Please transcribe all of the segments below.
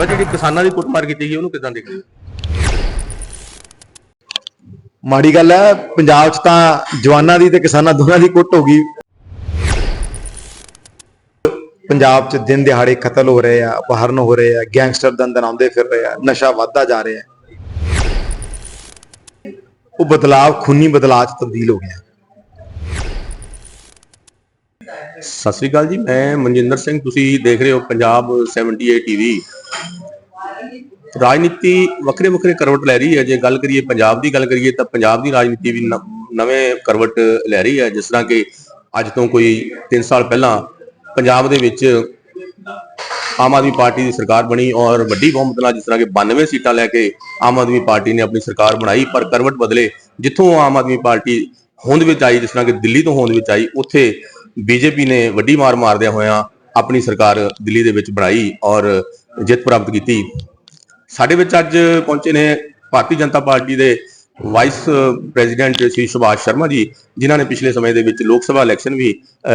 ਪਰ ਜਿਹੜੀ ਕਿਸਾਨਾਂ ਦੀ ਕੁੱਟਮਾਰ ਕੀਤੀ ਗਈ, ਉਹਨੂੰ ਕਿਦਾਂ ਦੇਖਦੇ ਮਾੜੀ ਗੱਲ ਹੈ, ਪੰਜਾਬ 'ਚ ਤਾਂ ਜਵਾਨਾਂ ਦੀ ਤੇ ਕਿਸਾਨਾਂ ਦੋਨਾਂ ਦੀ ਕੁੱਟ ਹੋ ਗਈ। ਪੰਜਾਬ 'ਚ ਦਿਨ ਦਿਹਾੜੇ ਕਤਲ ਹੋ ਰਹੇ ਆ, ਅਪਹਰਨ ਹੋ ਰਹੇ ਆ, ਗੈਂਗਸਟਰ ਦੰਦਨ ਆਉਂਦੇ ਫਿਰ ਰਹੇ ਆ, ਨਸ਼ਾ ਵੱਧਦਾ ਜਾ ਰਿਹਾ ਉਹ ਬਦਲਾਵ, ਖੂਨੀ ਬਦਲਾਅ 'ਚ ਤਬਦੀਲ ਹੋ ਗਿਆ ਸਤਿ ਸ੍ਰੀ ਅਕਾਲ ਜੀ, ਮੈਂ ਮਨਜਿੰਦਰ ਸਿੰਘ, ਤੁਸੀਂ ਦੇਖ ਰਹੇ ਹੋ ਪੰਜਾਬ 78 ਟੀਵੀ ਰਾਜਨੀਤੀ ਵੱਖਰੇ ਵੱਖਰੇ ਕਰਵਟ ਲੈ ਰਹੀ ਹੈ, ਜੇ ਗੱਲ ਕਰੀਏ ਪੰਜਾਬ ਦੀ ਗੱਲ ਕਰੀਏ ਤਾਂ ਪੰਜਾਬ ਦੀ ਰਾਜਨੀਤੀ ਵੀ ਨਵੇਂ ਕਰਵਟ ਲੈ ਰਹੀ ਹੈ, ਜਿਸ ਤਰ੍ਹਾਂ ਕਿ ਅੱਜ ਤੋਂ ਕੋਈ 3 ਸਾਲ ਪਹਿਲਾਂ ਪੰਜਾਬ ਦੇ ਵਿੱਚ ਆਮ ਆਦਮੀ ਪਾਰਟੀ ਦੀ ਸਰਕਾਰ ਬਣੀ ਔਰ ਵੱਡੀ ਬਹੁਮਤ ਨਾਲ ਜਿਸ ਤਰ੍ਹਾਂ ਕਿ 92 ਸੀਟਾਂ ਲੈ ਕੇ ਆਮ ਆਦਮੀ ਪਾਰਟੀ ਨੇ ਆਪਣੀ ਸਰਕਾਰ ਬਣਾਈ, ਪਰ ਕਰਵਟ ਬਦਲੇ ਜਿੱਥੋਂ ਆਮ ਆਦਮੀ ਪਾਰਟੀ ਹੋਂਦ ਵਿੱਚ ਆਈ, ਜਿਸ ਤਰ੍ਹਾਂ ਕਿ ਦਿੱਲੀ ਤੋਂ ਹੋਂਦ ਵਿੱਚ ਆਈ, ਉੱਥੇ ਬੀਜੇਪੀ ਨੇ ਵੱਡੀ ਮਾਰ ਮਾਰਦਿਆਂ ਹੋਇਆਂ ਆਪਣੀ ਸਰਕਾਰ ਦਿੱਲੀ ਦੇ ਵਿੱਚ ਬਣਾਈ ਔਰ ਜਿੱਤ ਪ੍ਰਾਪਤ ਕੀਤੀ। ਸਾਡੇ ਵਿੱਚ ਅੱਜ ਪਹੁੰਚੇ ਨੇ ਭਾਰਤੀ ਜਨਤਾ ਪਾਰਟੀ ਦੇ ਵਾਈਸ ਪ੍ਰੈਜ਼ੀਡੈਂਟ ਸ਼੍ਰੀ ਸੁਭਾਸ਼ ਸ਼ਰਮਾ ਜੀ ਜਿਨ੍ਹਾਂ ਨੇ ਪਿਛਲੇ ਸਮੇਂ ਦੇ ਵਿੱਚ ਲੋਕ ਸਭਾ ਇਲੈਕਸ਼ਨ ਵੀ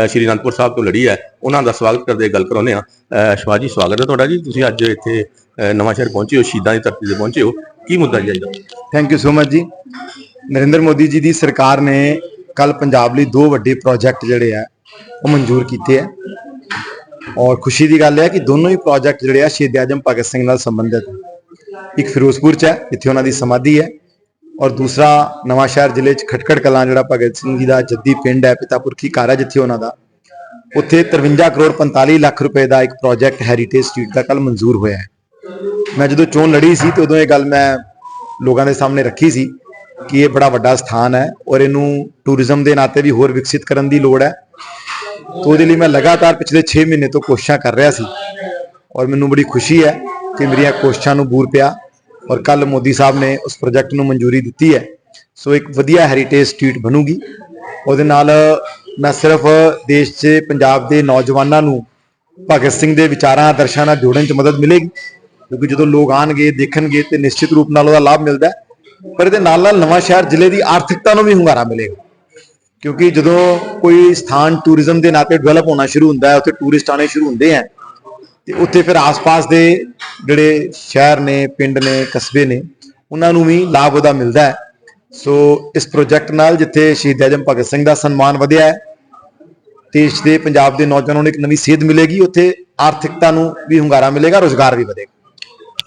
ਸ਼੍ਰੀ ਅਨੰਦਪੁਰ ਸਾਹਿਬ ਤੋਂ ਲੜੀ ਹੈ। ਉਹਨਾਂ ਦਾ ਸਵਾਗਤ ਕਰਦੇ ਗੱਲ ਕਰਾਉਂਦੇ ਆ ਸੁਭਾਸ਼ ਜੀ ਸਵਾਗਤ ਹੈ ਤੁਹਾਡਾ ਜੀ। ਤੁਸੀਂ ਅੱਜ ਇੱਥੇ ਅਹ, ਨਵਾਂ ਸ਼ਹਿਰ ਪਹੁੰਚੇ ਹੋ ਸ਼ਹੀਦਾਂ ਦੀ ਧਰਤੀ ਤੇ ਪਹੁੰਚੇ ਹੋ। ਕੀ ਮੁੱਦਾ ਜੀ ਅੱਜ ਦਾ? ਥੈਂਕ ਯੂ ਸੋ ਮਚ ਜੀ। ਨਰਿੰਦਰ ਮੋਦੀ ਜੀ ਦੀ ਸਰਕਾਰ ਨੇ ਕੱਲ ਪੰਜਾਬ ਲਈ ਦੋ ਵੱਡੇ ਪ੍ਰੋਜੈਕਟ ਜਿਹੜੇ ਆ ਉਹ ਮਨਜ਼ੂਰ ਕੀਤੇ ਆ। ਔਰ ਖੁਸ਼ੀ ਦੀ ਗੱਲ ਹੈ ਕਿ ਦੋਨੋਂ ਹੀ ਪ੍ਰੋਜੈਕਟ ਜਿਹੜੇ ਆ ਸ਼ਹੀਦ ਆਜਮ ਭਗਤ ਸਿੰਘ ਨਾਲ ਸੰਬੰਧਿਤ। ਇੱਕ ਫਿਰੋਜ਼ਪੁਰ ਚ ਹੈ ਜਿੱਥੇ ਉਹਨਾਂ ਦੀ ਸਮਾਧੀ ਹੈ। ਔਰ ਦੂਸਰਾ ਨਵਾਂ ਸ਼ਹਿਰ ਜ਼ਿਲ੍ਹੇ ਚ ਖਟਕੜ ਕਲਾਂ ਜਿਹੜਾ ਭਗਤ ਸਿੰਘ ਜੀ ਦਾ ਜੱਦੀ ਪਿੰਡ ਹੈ ਪਿਤਾ ਪੁਰਖੀ ਘਰ ਹੈ ਜਿੱਥੇ ਉਹਨਾਂ ਦਾ। ਉੱਥੇ 53 ਕਰੋੜ 45 ਲੱਖ ਰੁਪਏ ਦਾ ਇੱਕ ਪ੍ਰੋਜੈਕਟ ਹੈਰੀਟੇਜ ਸਟਰੀਟ ਦਾ ਕੱਲ ਮਨਜ਼ੂਰ ਹੋਇਆ ਹੈ। ਮੈਂ ਜਦੋਂ ਚੋਣ ਲੜੀ ਸੀ ਤੇ ਉਦੋਂ ਇਹ ਗੱਲ ਮੈਂ ਲੋਕਾਂ ਦੇ ਸਾਹਮਣੇ ਰੱਖੀ ਸੀ ਕਿ ਇਹ ਬੜਾ ਵੱਡਾ ਸਥਾਨ ਹੈ ਔਰ ਇਹਨੂੰ ਟੂਰਿਜ਼ਮ ਦੇ ਨਾਤੇ ਵੀ ਹੋਰ ਵਿਕਸਿਤ ਕਰਨ ਦੀ ਲੋੜ ਹੈ। ਤੋਂ ਉਹਦੇ ਲਈ ਮੈਂ ਲਗਾਤਾਰ ਪਿਛਲੇ 6 ਮਹੀਨੇ ਤੋਂ ਕੋਸ਼ਿਸ਼ਾਂ ਕਰ ਰਿਹਾ ਸੀ। ਔਰ ਮੈਨੂੰ ਬੜੀ ਖੁਸ਼ੀ ਹੈ ਕਿ ਮੇਰੀਆਂ ਕੋਸ਼ਿਸ਼ਾਂ ਨੂੰ ਬੂਰ ਪਿਆ ਔਰ ਕੱਲ ਮੋਦੀ ਸਾਹਿਬ ਨੇ ਉਸ ਪ੍ਰੋਜੈਕਟ ਨੂੰ ਮਨਜ਼ੂਰੀ ਦਿੱਤੀ ਹੈ। ਸੋ ਇੱਕ ਵਧੀਆ ਹੈਰੀਟੇਜ ਸਟਰੀਟ ਬਣੂਗੀ। ਉਹਦੇ ਨਾਲ ਨਾ ਸਿਰਫ ਦੇਸ਼ 'ਚ, ਪੰਜਾਬ ਦੇ ਨੌਜਵਾਨਾਂ ਨੂੰ ਭਗਤ ਸਿੰਘ ਦੇ ਵਿਚਾਰਾਂ, ਆਦਰਸ਼ਾਂ ਨਾਲ ਜੋੜਨ 'ਚ ਮਦਦ ਮਿਲੇਗੀ। ਕਿਉਂਕਿ ਜਦੋਂ ਲੋਕ ਆਣਗੇ ਦੇਖਣਗੇ ਤੇ ਨਿਸ਼ਚਿਤ ਰੂਪ ਨਾਲ ਉਹਦਾ ਲਾਭ ਮਿਲਦਾ ਪਰ ਇਹਦੇ ਨਾਲ ਨਾਲ ਨਵਾਂ ਸ਼ਹਿਰ ਜ਼ਿਲ੍ਹੇ ਦੀ ਆਰਥਿਕਤਾ ਨੂੰ ਵੀ ਹੁੰਗਾਰਾ ਮਿਲੇਗਾ। ਕਿਉਂਕਿ ਜਦੋਂ ਕੋਈ ਸਥਾਨ ਟੂਰਿਜ਼ਮ ਦੇ ਨਾਤੇ ਡਿਵੈਲਪ ਹੋਣਾ ਸ਼ੁਰੂ ਹੁੰਦਾ ਹੈ, ਉੱਥੇ ਟੂਰਿਸਟ ਆਣੇ ਸ਼ੁਰੂ ਹੁੰਦੇ ਆ ਤੇ ਉੱਥੇ ਫਿਰ ਆਸ-ਪਾਸ ਦੇ ਜਿਹੜੇ ਸ਼ਹਿਰ ਨੇ, ਪਿੰਡ ਨੇ, ਕਸਬੇ ਨੇ, ਉਹਨਾਂ ਨੂੰ ਵੀ ਲਾਭ ਉਹਦਾ ਮਿਲਦਾ ਹੈ। ਸੋ ਇਸ ਪ੍ਰੋਜੈਕਟ ਨਾਲ ਜਿੱਥੇ ਸ਼ਹੀਦ ਆਜਮ ਭਗਤ ਸਿੰਘ ਦਾ ਸਨਮਾਨ ਵਧਿਆ ਹੈ, ਦੇਸ਼ ਦੇ ਪੰਜਾਬ ਦੇ ਨੌਜਵਾਨਾਂ ਨੂੰ ਇੱਕ ਨਵੀਂ ਸੇਧ ਮਿਲੇਗੀ, ਉੱਥੇ ਆਰਥਿਕਤਾ ਨੂੰ ਵੀ ਹੁੰਗਾਰਾ ਮਿਲੇਗਾ, ਰੋਜ਼ਗਾਰ ਵੀ ਵਧੇਗਾ।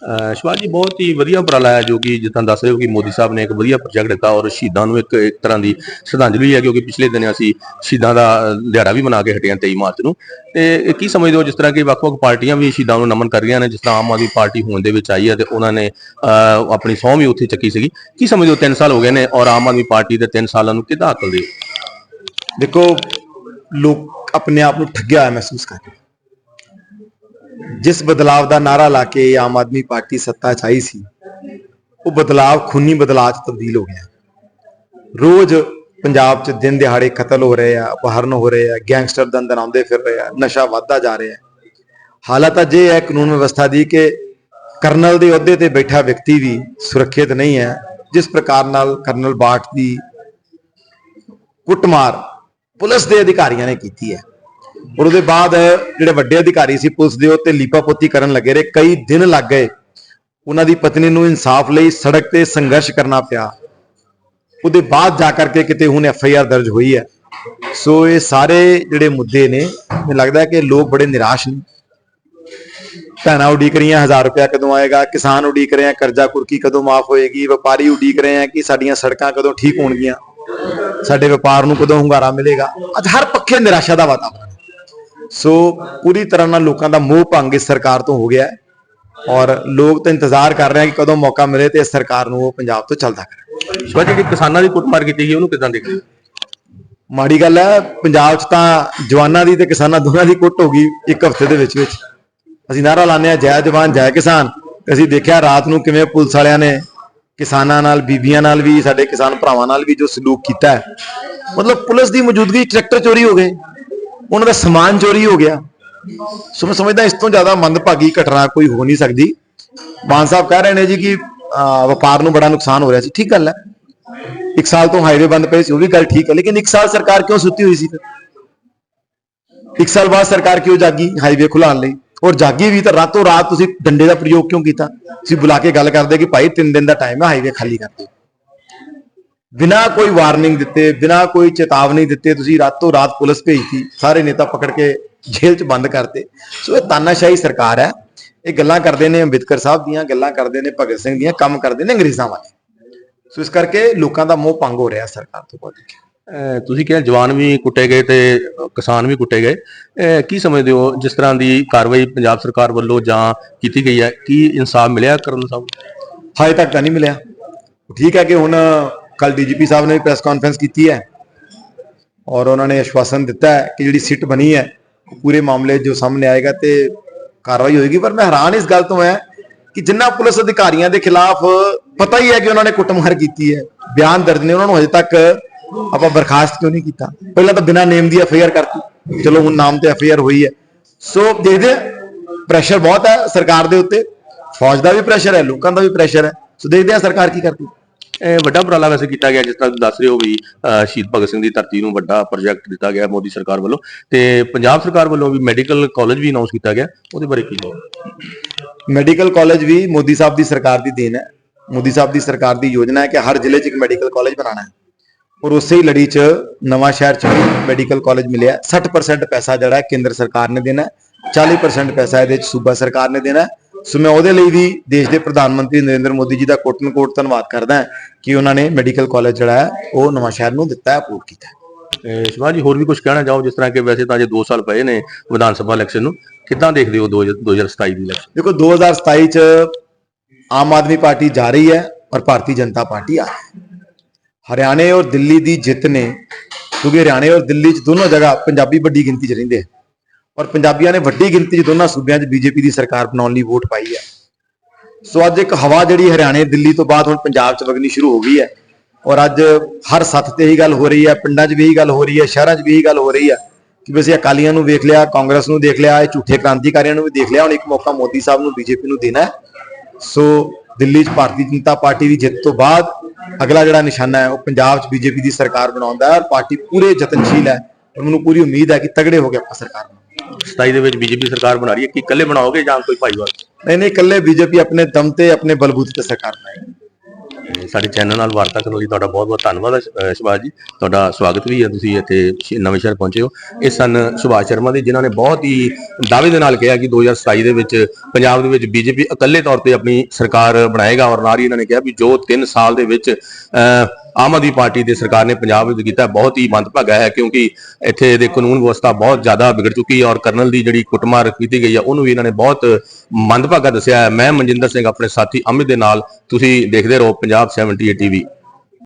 ਅਹ ਸੁਭਾਸ਼ ਜੀ ਬਹੁਤ ਹੀ ਵਧੀਆ ਉਪਰਾਲਾ ਹੈ ਜੋ ਕਿ ਜਿੱਦਾਂ ਦੱਸ ਰਹੇ ਹੋ ਕਿ ਮੋਦੀ ਸਾਹਿਬ ਨੇ ਇੱਕ ਵਧੀਆ ਪ੍ਰੋਜੈਕਟ ਦਿੱਤਾ ਔਰ ਸ਼ਹੀਦਾਂ ਨੂੰ ਇੱਕ ਇੱਕ ਤਰ੍ਹਾਂ ਦੀ ਸ਼ਰਧਾਂਜਲੀ ਹੈ ਕਿਉਂਕਿ ਪਿਛਲੇ ਦਿਨ ਅਸੀਂ ਸ਼ਹੀਦਾਂ ਦਾ ਅਹ, ਦਿਹਾੜਾ ਵੀ ਮਨਾ ਕੇ ਹਟੇ ਹਾਂ 23 ਮਾਰਚ ਨੂੰ। ਤੇ ਕੀ ਸਮਝਦੇ ਹੋ ਜਿਸ ਤਰ੍ਹਾਂ ਕਿ ਵੱਖ-ਵੱਖ ਪਾਰਟੀਆਂ ਵੀ ਸ਼ਹੀਦਾਂ ਨੂੰ ਨਮਨ ਕਰ ਰਹੀਆਂ ਨੇ ਜਿਸ ਤਰ੍ਹਾਂ ਆਮ ਆਦਮੀ ਪਾਰਟੀ ਹੋਣ ਦੇ ਵਿੱਚ ਆਈ ਹੈ ਤੇ ਉਹਨਾਂ ਨੇ ਅਹ, ਆਪਣੀ ਸਹੁੰ ਵੀ ਉੱਥੇ ਚੱਕੀ ਸੀਗੀ। ਕੀ ਸਮਝਦੇ ਹੋ 3 ਸਾਲ ਹੋ ਗਏ ਨੇ ਔਰ ਆਮ ਆਦਮੀ ਪਾਰਟੀ ਦੇ 3 ਸਾਲਾਂ ਨੂੰ ਕਿੱਦਾਂ ਅਕਲ ਦੇ? ਦੇਖੋ ਲੋਕ ਆਪਣੇ ਆਪ ਨੂੰ ਠੱਗਿਆ ਹੋਇਆ ਮਹਿਸੂਸ ਕਰ ਜਿਸ ਬਦਲਾਵ ਦਾ ਨਾਰਾ ਲਾ ਕੇ ਆਮ ਆਦਮੀ ਪਾਰਟੀ ਸੱਤਾ 'ਚ ਆਈ ਸੀ, ਉਹ ਬਦਲਾਵ ਖੂਨੀ ਬਦਲਾਅ 'ਚ ਤਬਦੀਲ ਹੋ ਗਿਆ। ਰੋਜ਼ ਪੰਜਾਬ 'ਚ ਦਿਨ ਦਿਹਾੜੇ ਕਤਲ ਹੋ ਰਹੇ ਆ, ਅਪਹਰਨ ਹੋ ਰਹੇ ਆ, ਗੈਂਗਸਟਰ ਦੰਦਨ ਆਉਂਦੇ ਫਿਰ ਰਹੇ ਆ, ਨਸ਼ਾ ਵੱਧਦਾ ਜਾ ਰਿਹਾ ਹੈ। ਹਾਲਤ ਅੱਜ ਇਹ ਹੈ ਕਾਨੂੰਨ ਵਿਵਸਥਾ ਦੀ ਕਿ ਕਰਨਲ ਦੇ ਅਹੁਦੇ ਤੇ ਬੈਠਾ ਵਿਅਕਤੀ ਵੀ ਸੁਰੱਖਿਅਤ ਨਹੀਂ ਹੈ, ਜਿਸ ਪ੍ਰਕਾਰ ਨਾਲ ਕਰਨਲ ਬਾਟ ਦੀ ਕੁੱਟਮਾਰ ਪੁਲਿਸ ਦੇ ਅਧਿਕਾਰੀਆਂ ਨੇ ਕੀਤੀ ਹੈ। ਔਰ ਉਹਦੇ ਬਾਅਦ ਜਿਹੜੇ ਵੱਡੇ ਅਧਿਕਾਰੀ ਸੀ ਪੁਲਿਸ ਦੇ ਉੱਤੇ ਲੀਪਾਪੋਤੀ ਕਰਨ ਲੱਗੇ ਰਹੇ। ਕਈ ਦਿਨ ਲੱਗ ਗਏ। ਉਹਨਾਂ ਦੀ ਪਤਨੀ ਨੂੰ ਇਨਸਾਫ ਲਈ ਸੜਕ ਤੇ ਸੰਘਰਸ਼ ਕਰਨਾ ਪਿਆ। ਉਹਦੇ ਬਾਅਦ ਜਾ ਕਰਕੇ ਕਿਤੇ ਹੁਣ ਐਫ ਆਈ ਆਰ ਦਰਜ ਹੋਈ ਹੈ। ਸੋ ਇਹ ਸਾਰੇ ਜਿਹੜੇ ਮੁੱਦੇ ਨੇ, ਮੈਨੂੰ ਲੱਗਦਾ ਕਿ ਲੋਕ ਬੜੇ ਨਿਰਾਸ਼ ਨੇ। ਭੈਣਾਂ ਉਡੀਕ ਰਹੀਆਂ 1000 ਰੁਪਇਆ ਕਦੋਂ ਆਏਗਾ, ਕਿਸਾਨ ਉਡੀਕ ਰਹੇ ਆ, ਕਰਜ਼ਾ ਕੁਰਕੀ ਕਦੋਂ ਮਾਫ ਹੋਏਗੀ, ਵਪਾਰੀ ਉਡੀਕ ਰਹੇ ਆ ਕਿ ਸਾਡੀਆਂ ਸੜਕਾਂ ਕਦੋਂ ਠੀਕ ਹੋਣਗੀਆਂ। ਸਾਡੇ ਵਪਾਰ ਨੂੰ ਕਦੋਂ ਹੁੰਗਾਰਾ ਮਿਲੇਗਾ। ਅੱਜ ਹਰ ਪੱਖੇ ਨਿਰਾਸ਼ਾ ਦਾ ਵਾਤਾਵਰਣ ਸੋ ਪੂਰੀ ਤਰ੍ਹਾਂ ਨਾਲ ਲੋਕਾਂ ਦਾ ਮੋਹ ਭੰਗ ਇਸ ਸਰਕਾਰ ਤੋਂ ਹੋ ਗਿਆ ਔਰ ਲੋਕ ਤਾਂ ਇੰਤਜ਼ਾਰ ਕਰ ਰਹੇ ਆ ਕਿ ਕਦੋਂ ਮੌਕਾ ਮਿਲੇ ਤੇ ਇਸ ਸਰਕਾਰ ਨੂੰ ਉਹ ਪੰਜਾਬ ਤੋਂ ਚੱਲਦਾ ਕਰੇ। ਸੁਭਾਸ਼ ਜਿਹੜੀ ਕਿਸਾਨਾਂ ਦੀ ਕੁੱਟਮਾਰ ਕੀਤੀ ਗਈ ਉਹਨੂੰ ਕਿਦਾਂ ਦੇਖਦੇ ਮਾੜੀ ਗੱਲ ਹੈ ਪੰਜਾਬ 'ਚ ਤਾਂ ਜਵਾਨਾਂ ਦੀ ਤੇ ਕਿਸਾਨਾਂ ਦੋਨਾਂ ਦੀ ਕੁੱਟ ਹੋ ਗਈ ਇੱਕ ਹਫ਼ਤੇ ਦੇ ਵਿੱਚ ਵਿੱਚ। ਅਸੀਂ ਨਾਰਾ ਲਾਉਂਦੇ ਆ ਜੈ ਜਵਾਨ ਜੈ ਕਿਸਾਨ। ਅਸੀਂ ਦੇਖਿਆ ਰਾਤ ਨੂੰ ਕਿਵੇਂ ਪੁਲਿਸ ਵਾਲਿਆਂ ਨੇ ਕਿਸਾਨਾਂ ਨਾਲ ਬੀਬੀਆਂ ਨਾਲ ਵੀ ਸਾਡੇ ਕਿਸਾਨ ਭਰਾਵਾਂ ਨਾਲ ਵੀ ਜੋ ਸਲੂਕ ਕੀਤਾ ਹੈ। ਮਤਲਬ ਪੁਲਿਸ ਦੀ ਮੌਜੂਦਗੀ ਟਰੈਕਟਰ ਚੋਰੀ ਹੋ ਗਏ। ਉਹਨਾਂ ਦਾ ਸਮਾਨ ਚੋਰੀ ਹੋ ਗਿਆ। ਸੋ ਮੈਂ ਸਮਝਦਾ ਇਸ ਤੋਂ ਜ਼ਿਆਦਾ ਮੰਦਭਾਗੀ ਘਟਨਾ ਕੋਈ ਹੋ ਨਹੀਂ ਸਕਦੀ। ਮਾਨ ਸਾਹਿਬ ਕਹਿ ਰਹੇ ਨੇ ਜੀ ਕਿ ਵਪਾਰ ਨੂੰ ਬੜਾ ਨੁਕਸਾਨ ਹੋ ਰਿਹਾ ਸੀ। ਠੀਕ ਗੱਲ ਹੈ। ਇੱਕ ਸਾਲ ਤੋਂ ਹਾਈਵੇ ਬੰਦ ਪਏ ਸੀ, ਉਹ ਵੀ ਗੱਲ ਠੀਕ ਹੈ। ਲੇਕਿਨ ਇੱਕ ਸਾਲ ਸਰਕਾਰ ਕਿਉਂ ਸੁੱਤੀ ਹੋਈ ਸੀ ਇੱਕ ਸਾਲ ਬਾਅਦ ਸਰਕਾਰ ਕਿਉਂ ਜਾਗੀ ਹਾਈਵੇ ਖੁਲਾਉਣ ਲਈ? ਔਰ ਜਾਗੀ ਵੀ ਤਾਂ ਰਾਤੋਂ ਰਾਤ ਤੁਸੀਂ ਡੰਡੇ ਦਾ ਪ੍ਰਯੋਗ ਕਿਉਂ ਕੀਤਾ? ਤੁਸੀਂ ਬੁਲਾ ਕੇ ਗੱਲ ਕਰਦੇ ਕਿ ਭਾਈ 3 ਦਿਨ ਦਾ ਟਾਈਮ ਹੈ ਹਾਈਵੇ ਖਾਲੀ ਕਰ ਦਿਓ। ਬਿਨਾ ਕੋਈ ਵਾਰਨਿੰਗ ਦਿੱਤੇ ਬਿਨਾ ਕੋਈ ਚੇਤਾਵਨੀ ਦਿੱਤੇ ਤੁਸੀਂ ਰਾਤੋਂ ਰਾਤ ਪੁਲਿਸ ਭੇਜਤੀ ਸਾਰੇ ਨੇਤਾ ਪਕੜ ਕੇ ਜੇਲ੍ਹ 'ਚ ਬੰਦ ਕਰਤੇ। ਸੋ ਇਹ ਤਾਨਾਸ਼ਾਹੀ ਸਰਕਾਰ ਹੈ। ਇਹ ਗੱਲਾਂ ਕਰਦੇ ਨੇ ਅੰਬੇਦਕਰ ਸਾਹਿਬ ਦੀਆਂ ਗੱਲਾਂ ਕਰਦੇ ਨੇ ਭਗਤ ਸਿੰਘ ਦੀਆਂ ਕੰਮ ਕਰਦੇ ਨੇ ਅੰਗਰੇਜ਼ਾਂ ਵਾਲੇ। ਸੋ ਇਸ ਕਰਕੇ ਲੋਕਾਂ ਦਾ ਮੋਹ ਭੰਗ ਹੋ ਰਿਹਾ ਸਰਕਾਰ ਤੋਂ ਬਹੁਤ ਤੁਸੀਂ ਕਿਹਾ ਜਵਾਨ ਵੀ ਕੁੱਟੇ ਗਏ ਤੇ ਕਿਸਾਨ ਵੀ ਕੁੱਟੇ ਗਏ। ਕੀ ਸਮਝਦੇ ਹੋ ਜਿਸ ਤਰ੍ਹਾਂ ਦੀ ਕਾਰਵਾਈ ਪੰਜਾਬ ਸਰਕਾਰ ਵੱਲੋਂ ਜਾਂ ਕੀਤੀ ਗਈ ਹੈ? ਕੀ ਇਨਸਾਫ ਮਿਲਿਆ ਕਰਨ ਸਾਹਿਬ ਹਾਲੇ ਤੱਕ ਤਾਂ ਨਹੀਂ ਮਿਲਿਆ। ਠੀਕ ਹੈ ਕਿ ਹੁਣ ਕੱਲ ਡੀਜੀਪੀ ਸਾਹਿਬ ਨੇ ਵੀ ਪ੍ਰੈਸ ਕਾਨਫਰੰਸ ਕੀਤੀ ਹੈ ਔਰ ਉਹਨਾਂ ਨੇ ਆਸ਼ਵਾਸਨ ਦਿੱਤਾ ਹੈ ਕਿ ਜਿਹੜੀ ਸਿੱਟ ਬਣੀ ਹੈ ਪੂਰੇ ਮਾਮਲੇ ਜੋ ਸਾਹਮਣੇ ਆਏਗਾ ਤੇ ਕਾਰਵਾਈ ਹੋਏਗੀ। ਪਰ ਮੈਂ ਹੈਰਾਨ ਇਸ ਗੱਲ ਤੋਂ ਹੈ ਕਿ ਜਿੰਨਾ ਪੁਲਿਸ ਅਧਿਕਾਰੀਆਂ ਦੇ ਖਿਲਾਫ ਪਤਾ ਹੀ ਹੈ ਕਿ ਉਹਨਾਂ ਨੇ ਕੁੱਟਮਾਰ ਕੀਤੀ ਹੈ, ਬਿਆਨ ਦਰਜ ਨੇ, ਉਹਨਾਂ ਨੂੰ ਹਜੇ ਤੱਕ ਆਪਾਂ ਬਰਖਾਸਤ ਕਿਉਂ ਨਹੀਂ ਕੀਤਾ? ਪਹਿਲਾਂ ਤਾਂ ਬਿਨਾਂ ਨੇਮ ਦੀ ਐਫਆਈਆਰ ਕਰਤੀ। ਚਲੋ ਹੁਣ ਨਾਮ ਤੇ ਐਫਆਈਆਰ ਹੋਈ ਹੈ। ਸੋ ਦੇਖਦੇ ਪ੍ਰੈਸ਼ਰ ਬਹੁਤ ਹੈ ਸਰਕਾਰ ਦੇ ਉੱਤੇ। ਫੌਜ ਦਾ ਵੀ ਪ੍ਰੈਸ਼ਰ ਹੈ, ਲੋਕਾਂ ਦਾ ਵੀ ਪ੍ਰੈਸ਼ਰ ਹੈ। ਸੋ ਦੇਖਦੇ ਹਾਂ ਸਰਕਾਰ ਕੀ ਕਰਦੀ। ਵੱਡਾ ਉਪਰਾਲਾ ਵੈਸੇ ਕੀਤਾ ਗਿਆ, ਜਿਸ ਤਰ੍ਹਾਂ ਦੱਸ ਰਹੇ ਹੋ ਵੀ ਸ਼ਹੀਦ ਭਗਤ ਸਿੰਘ ਦੀ ਧਰਤੀ ਨੂੰ ਵੱਡਾ ਪ੍ਰੋਜੈਕਟ ਦਿੱਤਾ ਗਿਆ ਮੋਦੀ ਸਰਕਾਰ ਵੱਲੋਂ ਤੇ ਪੰਜਾਬ ਸਰਕਾਰ ਵੱਲੋਂ ਵੀ ਮੈਡੀਕਲ ਕਾਲਜ ਵੀ ਅਨਾਉਂਸ ਕੀਤਾ ਗਿਆ, ਉਹਦੇ ਬਾਰੇ ਕੀ ਕਹੋ ਮੈਡੀਕਲ ਕਾਲਜ ਵੀ ਮੋਦੀ ਸਾਹਿਬ ਦੀ ਸਰਕਾਰ ਦੀ ਦੇਣ ਹੈ। ਮੋਦੀ ਸਾਹਿਬ ਦੀ ਸਰਕਾਰ ਦੀ ਯੋਜਨਾ ਹੈ ਕਿ ਹਰ ਜ਼ਿਲ੍ਹੇ 'ਚ ਇੱਕ ਮੈਡੀਕਲ ਕਾਲਜ ਬਣਾਉਣਾ ਹੈ। ਔਰ ਉਸੇ ਹੀ ਲੜੀ 'ਚ ਨਵਾਂ ਸ਼ਹਿਰ 'ਚ ਮੈਡੀਕਲ ਕਾਲਜ ਮਿਲਿਆ ਹੈ। 60% ਪੈਸਾ ਜਿਹੜਾ ਕੇਂਦਰ ਸਰਕਾਰ ਨੇ ਦੇਣਾ ਹੈ 40% ਪੈਸਾ ਇਹਦੇ 'ਚ ਸੂਬਾ ਸਰਕਾਰ ਨੇ ਦੇਣਾ ਸੋ ਮੈਂ ਉਹਦੇ ਲਈ ਵੀ ਦੇਸ਼ ਦੇ ਪ੍ਰਧਾਨ ਮੰਤਰੀ ਨਰਿੰਦਰ ਮੋਦੀ ਜੀ ਦਾ ਕੋਟਨ ਕੋਟ ਧੰਨਵਾਦ ਕਰਦਾ ਕਿ ਉਹਨਾਂ ਨੇ ਮੈਡੀਕਲ ਕਾਲਜ ਜਿਹੜਾ ਹੈ ਉਹ ਨਵਾਂ ਸ਼ਹਿਰ ਨੂੰ ਦਿੱਤਾ ਹੈ ਅਪਰੂਵ ਕੀਤਾ ਸ਼ਿਵਾ ਜੀ ਹੋਰ ਵੀ ਕੁਝ ਕਹਿਣਾ ਚਾਹੋ ਜਿਸ ਤਰ੍ਹਾਂ ਕਿ ਵੈਸੇ ਤਾਂ ਜੇ 2 ਸਾਲ ਪਏ ਨੇ ਵਿਧਾਨ ਸਭਾ ਇਲੈਕਸ਼ਨ ਨੂੰ। ਕਿੱਦਾਂ ਦੇਖਦੇ ਹੋ 2027 ਦੀ ਇਲੈਕਸ਼ਨ ਦੇਖੋ 2027 ਚ ਆਮ ਆਦਮੀ ਪਾਰਟੀ ਜਾ ਰਹੀ ਹੈ ਔਰ ਭਾਰਤੀ ਜਨਤਾ ਪਾਰਟੀ ਆ ਰਹੀ ਹੈ। ਹਰਿਆਣੇ ਔਰ ਦਿੱਲੀ ਦੀ ਜਿੱਤ ਨੇ ਕਿਉਂਕਿ ਹਰਿਆਣੇ ਔਰ ਦਿੱਲੀ ਚ ਦੋਨੋਂ ਜਗ੍ਹਾ ਪੰਜਾਬੀ ਵੱਡੀ ਗਿਣਤੀ ਚ ਰਹਿੰਦੇ ਆ। ਔਰ ਪੰਜਾਬੀਆਂ ਨੇ ਵੱਡੀ ਗਿਣਤੀ ਚ ਦੋਨਾਂ ਸੂਬਿਆਂ 'ਚ ਬੀਜੇਪੀ ਦੀ ਸਰਕਾਰ ਬਣਾਉਣ ਲਈ ਵੋਟ ਪਾਈ ਹੈ। ਸੋ ਅੱਜ ਇੱਕ ਹਵਾ ਜਿਹੜੀ ਹਰਿਆਣੇ, ਦਿੱਲੀ ਤੋਂ ਬਾਅਦ ਹੁਣ ਪੰਜਾਬ 'ਚ ਵਗਣੀ ਸ਼ੁਰੂ ਹੋ ਗਈ ਹੈ। ਔਰ ਅੱਜ ਹਰ ਸੱਥ ਤੇ ਇਹੀ ਗੱਲ ਹੋ ਰਹੀ ਹੈ, ਪਿੰਡਾਂ 'ਚ ਵੀ ਇਹੀ ਗੱਲ ਹੋ ਰਹੀ ਹੈ, ਸ਼ਹਿਰਾਂ 'ਚ ਵੀ ਇਹੀ ਗੱਲ ਹੋ ਰਹੀ ਹੈ ਕਿ ਵੀ ਅਸੀਂ ਅਕਾਲੀਆਂ ਨੂੰ ਵੇਖ ਲਿਆ, ਕਾਂਗਰਸ ਨੂੰ ਦੇਖ ਲਿਆ, ਇਹ ਝੂਠੇ ਕ੍ਰਾਂਤੀਕਾਰੀਆਂ ਨੂੰ ਵੀ ਦੇਖ ਲਿਆ, ਹੁਣ ਇੱਕ ਮੌਕਾ ਮੋਦੀ ਸਾਹਿਬ ਨੂੰ ਬੀਜੇਪੀ ਨੂੰ ਦੇਣਾ ਸੋ ਦਿੱਲੀ 'ਚ ਭਾਰਤੀ ਜਨਤਾ ਪਾਰਟੀ ਦੀ ਜਿੱਤ ਤੋਂ ਬਾਅਦ ਅਗਲਾ ਜਿਹੜਾ ਨਿਸ਼ਾਨਾ ਹੈ, ਉਹ ਪੰਜਾਬ 'ਚ ਬੀਜੇਪੀ ਦੀ ਸਰਕਾਰ ਬਣਾਉਂਦਾ ਹੈ ਔਰ ਪਾਰਟੀ ਪੂਰੇ ਯਤਨਸ਼ੀਲ ਹੈ। ਔਰ ਮੈਨੂੰ ਪੂਰੀ ਉਮੀਦ ਹੈ ਕਿ ਤਗੜੇ ਹੋ ਕੇ ਆਪਾਂ ਸਰਕਾਰ ਬਣਾਵਾਂਗੇ। 27 ਦੇ ਵਿੱਚ ਬੀਜੇਪੀ ਸਰਕਾਰ ਬਣਾ ਰਹੀ ਹੈ ਕੀ ਇਕੱਲੇ ਬਣਾਓਗੇ ਜਾਂ ਕੋਈ ਭਾਈਵਾਲ? ਨਹੀਂ ਨਹੀਂ ਇਕੱਲੇ ਬੀਜੇਪੀ ਆਪਣੇ ਦਮ ਤੇ ਆਪਣੇ ਬਲਬੂਤੇ ਤੇ ਸਰਕਾਰ ਬਣਾਏਗੀ। ਸਾਡੇ ਚੈਨਲ ਨਾਲ ਵਾਰਤਾ ਕਰਨ ਲਈ ਤੁਹਾਡਾ ਬਹੁਤ-ਬਹੁਤ ਧੰਨਵਾਦ ਹੈ ਸੁਭਾਸ਼ ਜੀ। ਤੁਹਾਡਾ ਸਵਾਗਤ ਵੀ ਹੈ ਤੁਸੀਂ ਇੱਥੇ ਨਵੇਂ ਸ਼ਹਿਰ ਪਹੁੰਚੇ ਹੋ। ਇਹ ਸਨ ਸੁਭਾਸ਼ ਸ਼ਰਮਾ ਦੇ ਜਿਨ੍ਹਾਂ ਨੇ ਬਹੁਤ ਹੀ ਦਾਅਵੇ ਦੇ ਨਾਲ ਕਿਹਾ ਕਿ 2027 ਦੇ ਵਿੱਚ ਪੰਜਾਬ ਦੇ ਵਿੱਚ ਬੀਜੇਪੀ ਇਕੱਲੇ ਤੌਰ ਤੇ ਆਪਣੀ ਸਰਕਾਰ ਬਣਾਏਗਾ ਔਰ ਨਾਲ ਹੀ ਇਹਨਾਂ ਨੇ ਕਿਹਾ ਵੀ ਜੋ 3 ਸਾਲ ਦੇ ਵਿੱਚ ਆਮ ਆਦਮੀ ਪਾਰਟੀ ਦੀ ਸਰਕਾਰ ਨੇ ਪੰਜਾਬ ਵਿੱਚ ਕੀਤਾ ਬਹੁਤ ਹੀ ਮੰਦਭਾਗਾ ਹੈ, ਕਿਉਂਕਿ ਇੱਥੇ ਦੇ ਕਾਨੂੰਨ ਵਿਵਸਥਾ ਬਹੁਤ ਜ਼ਿਆਦਾ ਵਿਗੜ ਚੁੱਕੀ ਹੈ ਔਰ ਕਰਨਲ ਦੀ ਜਿਹੜੀ ਕੁੱਟਮਾਰ ਕੀਤੀ ਗਈ ਹੈ, ਉਹਨੂੰ ਵੀ ਇਹਨਾਂ ਨੇ ਬਹੁਤ ਮੰਦਭਾਗਾ ਦੱਸਿਆ ਹੈ। ਮੈਂ ਮਨਜਿੰਦਰ ਸਿੰਘ, ਆਪਣੇ ਸਾਥੀ ਅਮਿਤ ਦੇ ਨਾਲ ਤੁਸੀਂ ਦੇਖਦੇ ਰਹੋ ਪੰਜਾਬ 78 ਟੀਵੀ।